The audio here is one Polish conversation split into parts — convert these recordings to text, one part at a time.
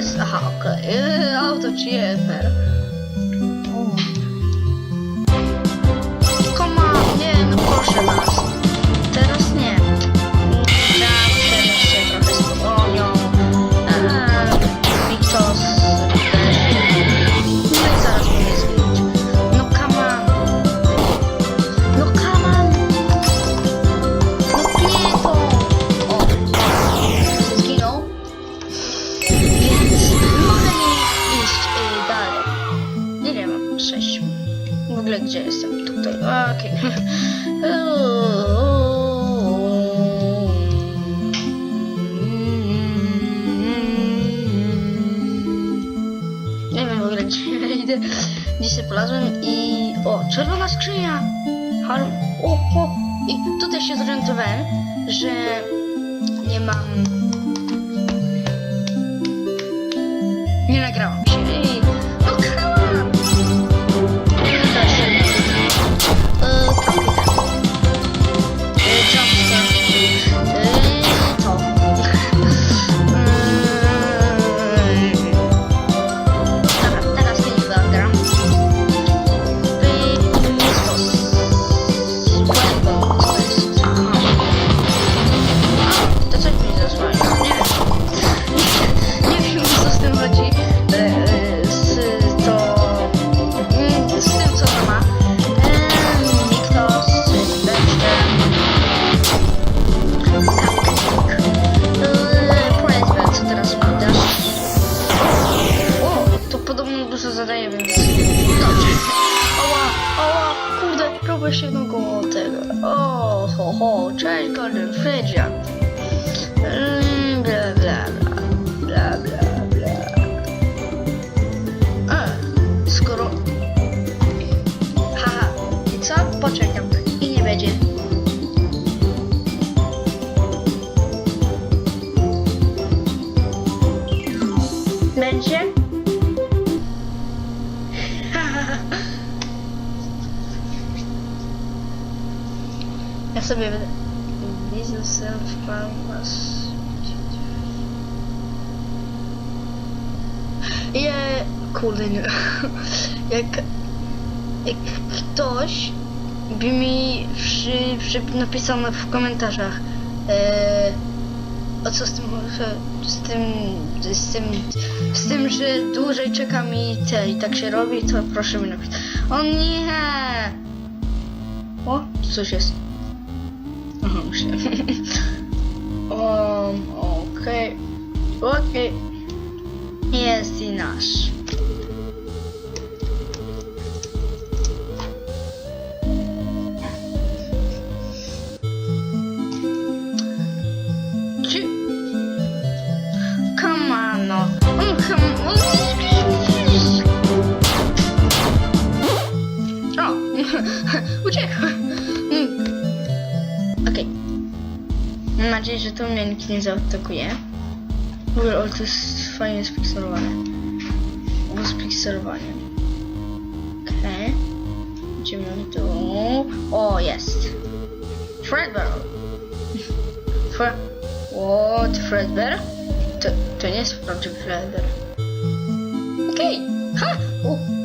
S aha okej, okay. Ee, auto czy JFR? Koma, nie, no proszę nas. wręcz. Idę, dzisiaj polazłem i... O, czerwona skrzynia! Halo... O, o! I tutaj się zorientowałem, że nie mam... Nie nagrałam. Kurde, nie. jak, jak ktoś by mi przy, przy, napisał w komentarzach e, o co z tym, z tym, z tym, z tym, że dłużej czeka mi te i tak się robi, to proszę mi napisać. O nie! O, coś jest. Aha, myślę. um, okej. Okay. Okej. Okay jest i nasz. Mm, mm, mm, uciekł! Okej. Okay. Mam nadzieję, że tu mnie nikt nie zaatakuje. W ogóle, to jest fajnie spikselowane. Z pikselowaniem. Okej. Okay. Idziemy tu. O, jest. Fredbear. Fre... O, to Fredbear? To, to nie jest prawdziwy Fredbear. Okej. Okay. Ha! Uh.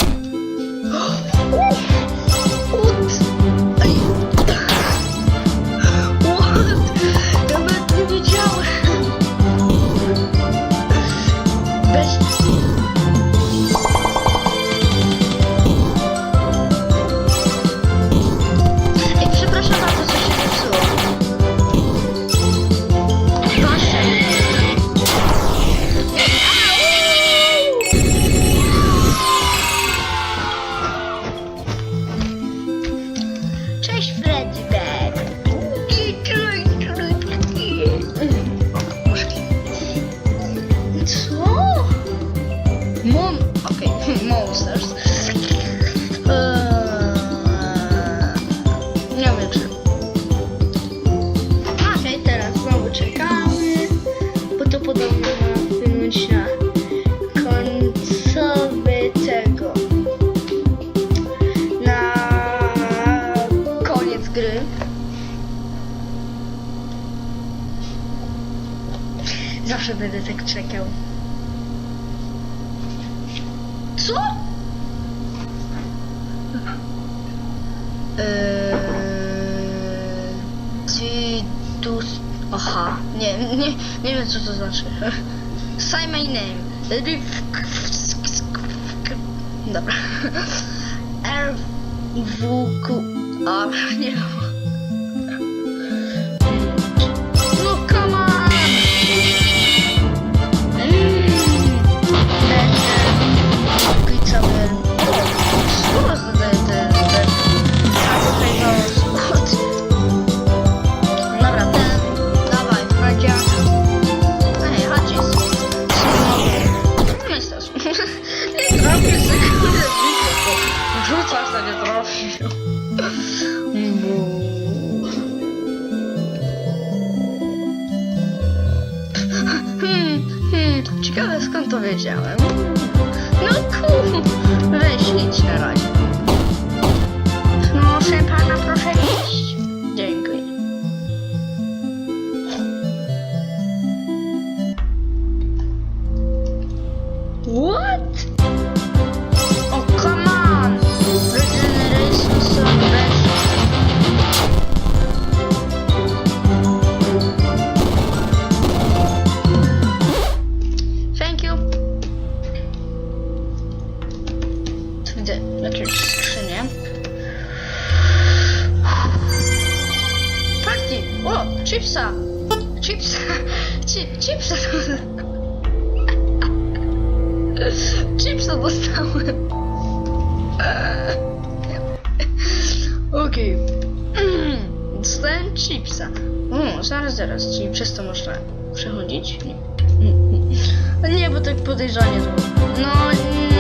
Tidus... Aha, nie, nie, nie wiem co to znaczy. Say my name. Dobra. RWQ... A, nie wiem. Ciekawe skąd to wiedziałem. No kur... Weź idź na razie. Proszę pana, proszę iść. Chipsa. O, zaraz, zaraz. Czyli przez to można przechodzić? Nie. Nie, bo tak podejrzanie to było. No, no.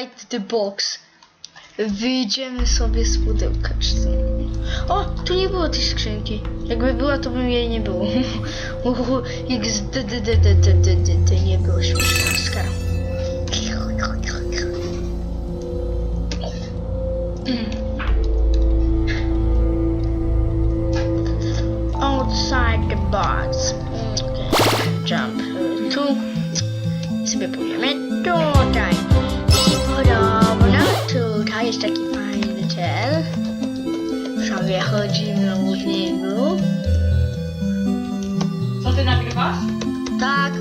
Inside the box. Wyjdziemy sobie z pudełka. O, tu nie było tej skrzynki. Jakby była, to bym jej nie było. XDDDDDDD nie było śmieszne. Skara. Mm. Outside the box. Mm, jump tu. I sobie pójdziemy tu. Jest taki fajny cel. Sobie chodzimy w niego. Co ty nagrywasz? Tak.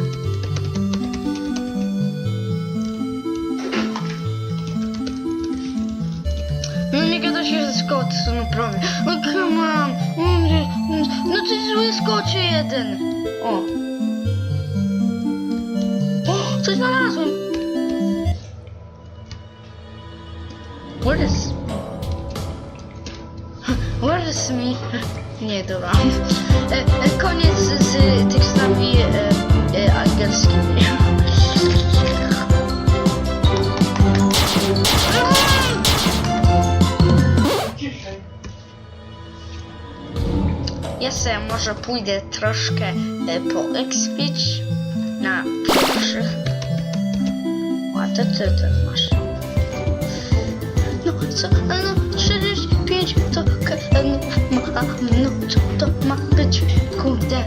No nie gada się ze Scott, to naprawdę. No come on. No to jest zły skoczy jeden. O. o. Co coś znalazłem. Where is... Where is me? Nie, dobra. E, e, koniec z tekstami e, angielskimi. Ja sobie może pójdę troszkę e, poekspić na pierwszych. A to ty masz. No co, a no 45 to k- e, no, ma, a, no co to ma być, kurde.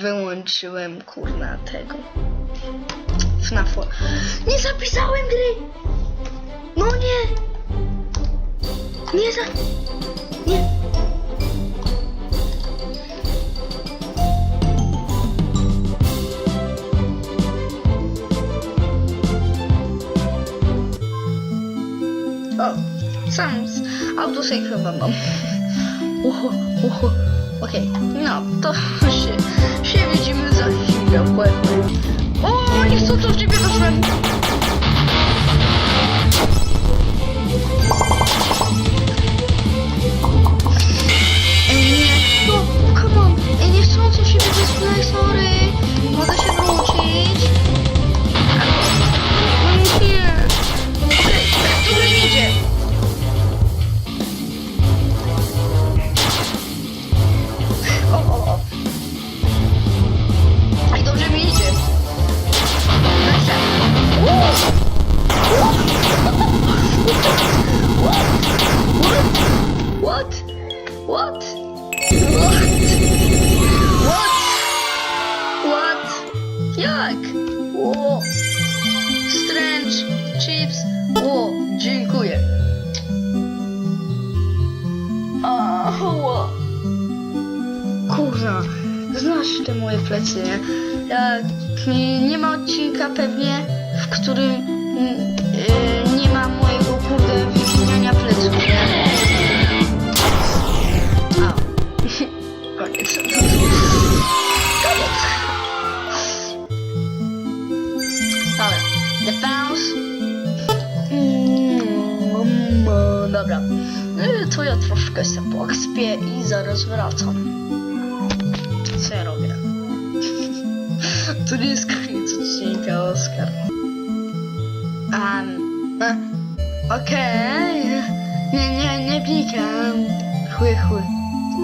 Wyłączyłem kurna tego. FNAF-u. Nie zapisałem gry! No nie! Nie za... Nie! O, sam z autosave chyba mam. Uhu, uhu. Okej, no to się, się widzimy za chwilę. O, nie chcę co w ciebie doszłem. Ej, nie, no, come on. Ej, nie chcąc siebie display, sorry. Mm, dobra. Y, To ja troszkę się poekspię i zaraz wracam. Co ja robię? To nie jest koniec odcinka, Oskar. Um, Okej. Nie, nie, nie klikam. Chuj, chuj.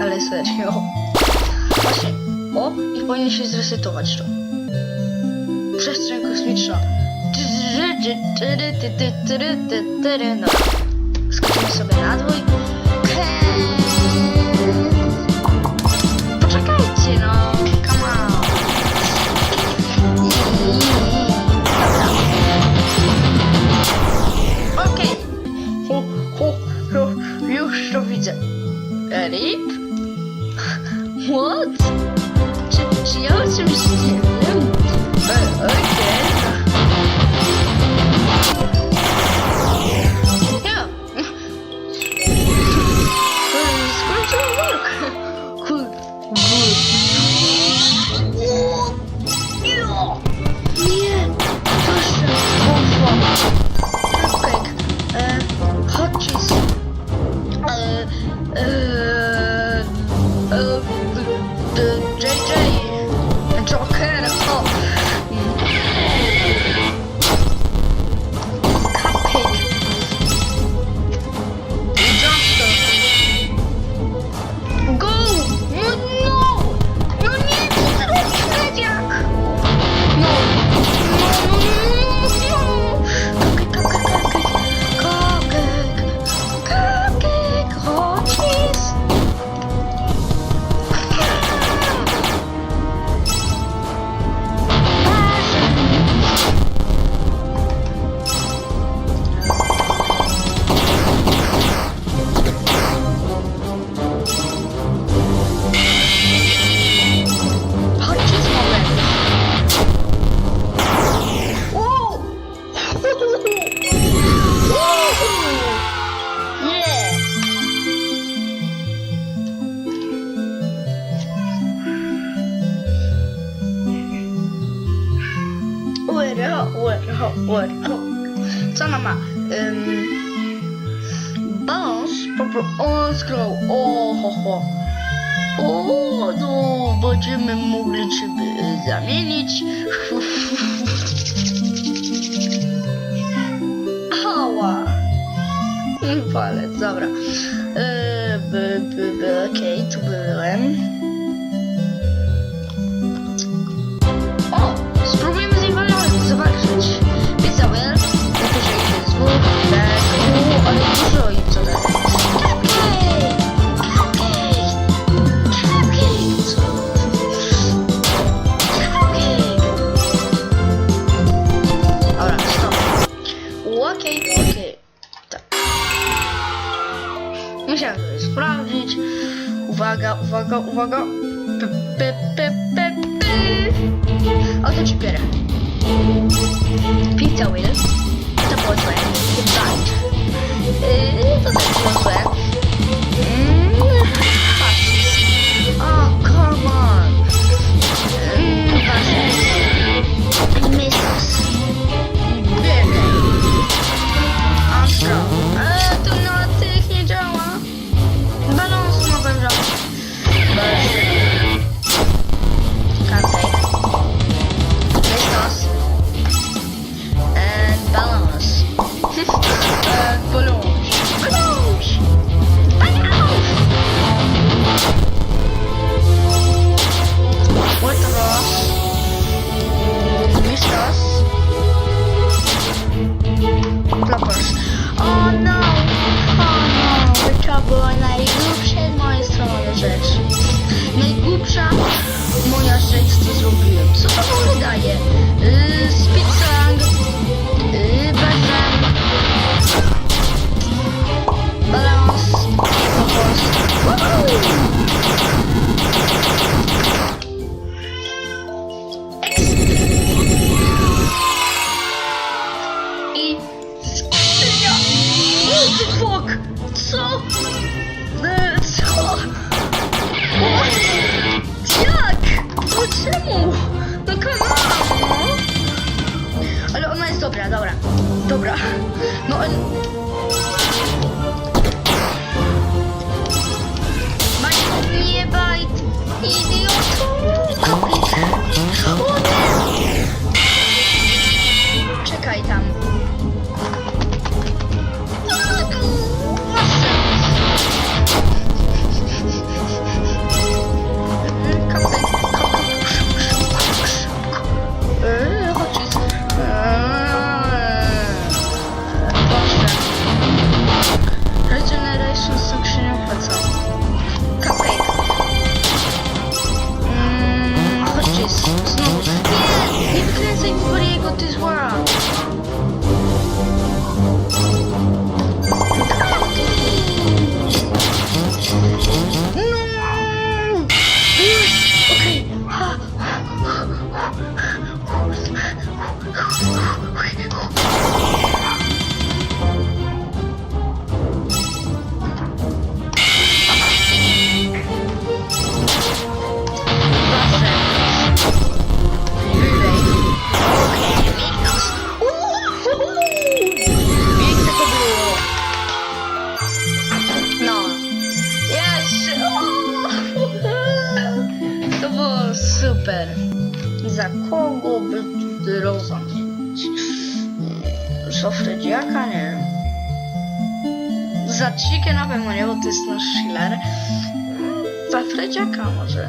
Ale serio. Właśnie. O, i powinien się zresetować to. Przestrzeń kosmiczna. No. Skoczymy sobie na dwój. Poczekajcie, no. Come on. Okej. Hu, Już to widzę. Rip? What? Czy, czy ja o czymś nie Popro... O, skrał! O, ho, ho! O, no, będziemy mogli cię zamienić. Ała! Palec, dobra. Yy, by, by, by, okej, okay, tu byłem. O, spróbujmy z inwalidami zobaczyć. Pisałem, na to, że jest zło, tak, ale dużo Uwaga, uwaga, uwaga. P, p, p, p, p. Oto ci biorę. Pizza Will. dzieciaka może.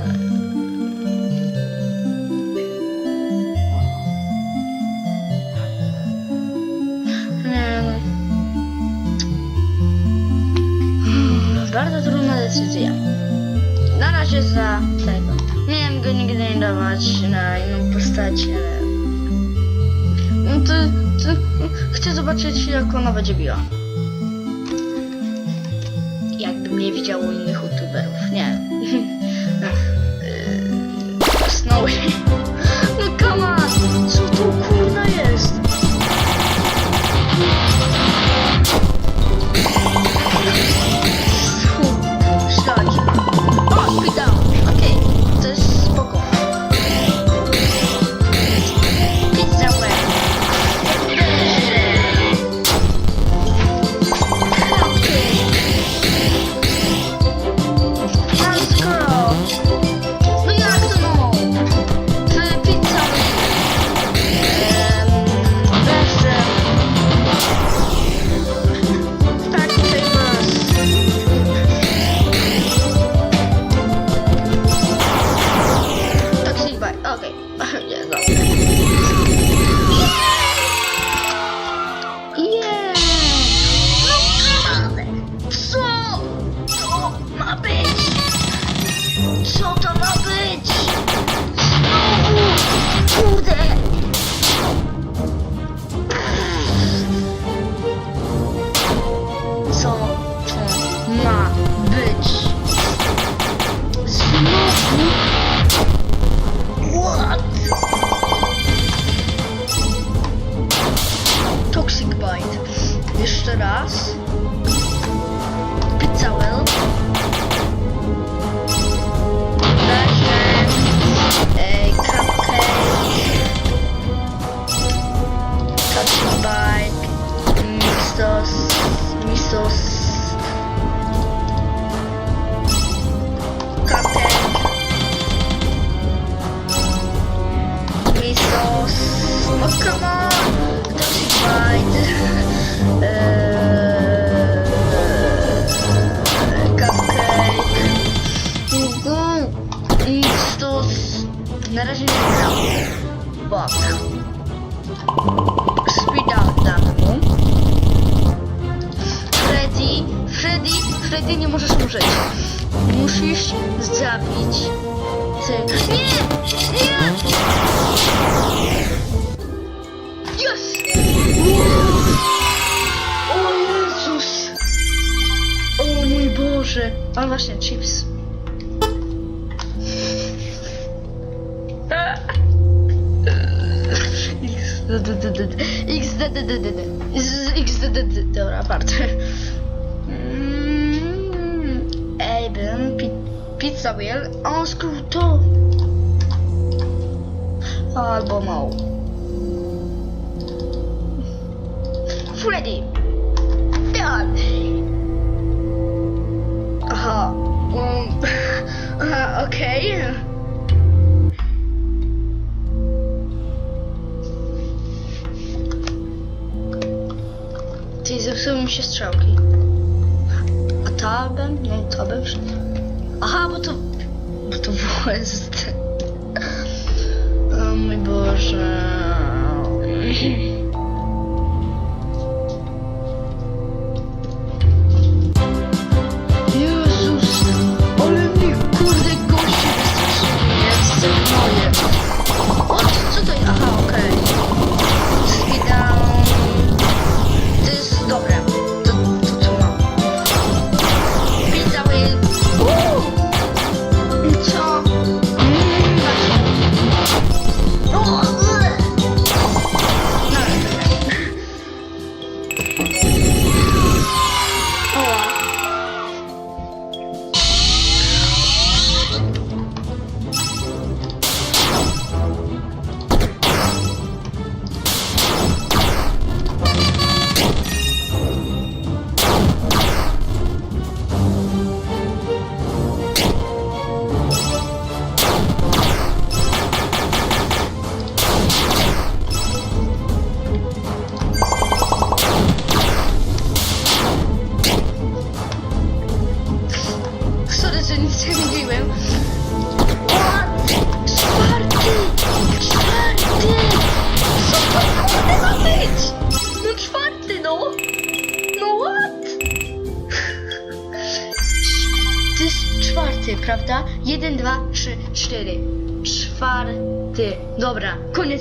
Hmm. Hmm, bardzo trudna decyzja. Na razie za tego. Miałem go nigdy nie dawać na inną postać, ale... No to, to chcę zobaczyć jak ona będzie biła. Jakbym nie widział innych youtuberów, nie. away. Look, come on. Mój Boże! A właśnie, chips. XDDDD. XDDD. Dobra. Mm, Eben, pi pizza wheel. O, skróto. Albo mało. Freddy. Tak. Aha. Um, okej. Ty, zepsuły mi się strzałki. A tabem? Nie, tabem. Aha, bo to... Bo to WSD. O mój Boże.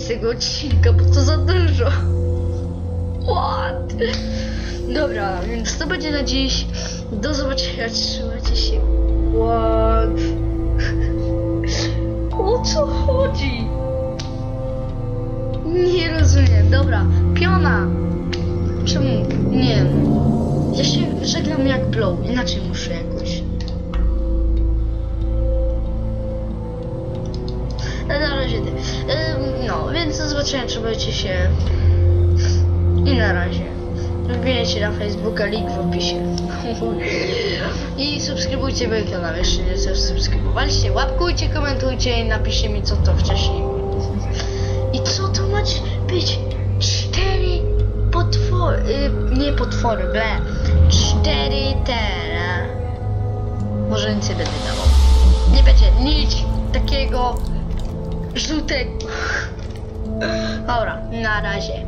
Tego odcinka, bo to za dużo. What? Dobra, więc to będzie na dziś. Do zobaczenia, trzymajcie się. What? O co chodzi? Nie rozumiem. Dobra, piona. Czemu? Nie. Ja się żegnam jak blow, inaczej muszę jakoś. Zobaczenia, trzymajcie się. I na razie. Wbijajcie na Facebooka, link w opisie. I subskrybujcie mój kanał, jeszcze nie subskrybowaliście. Łapkujcie, komentujcie i napiszcie mi co to wcześniej. I co to ma być? Cztery potwory, y, nie potwory, B. Cztery te. Może nic nie będę dawał. Nie będzie nic takiego żółtego. Dobra, na razie.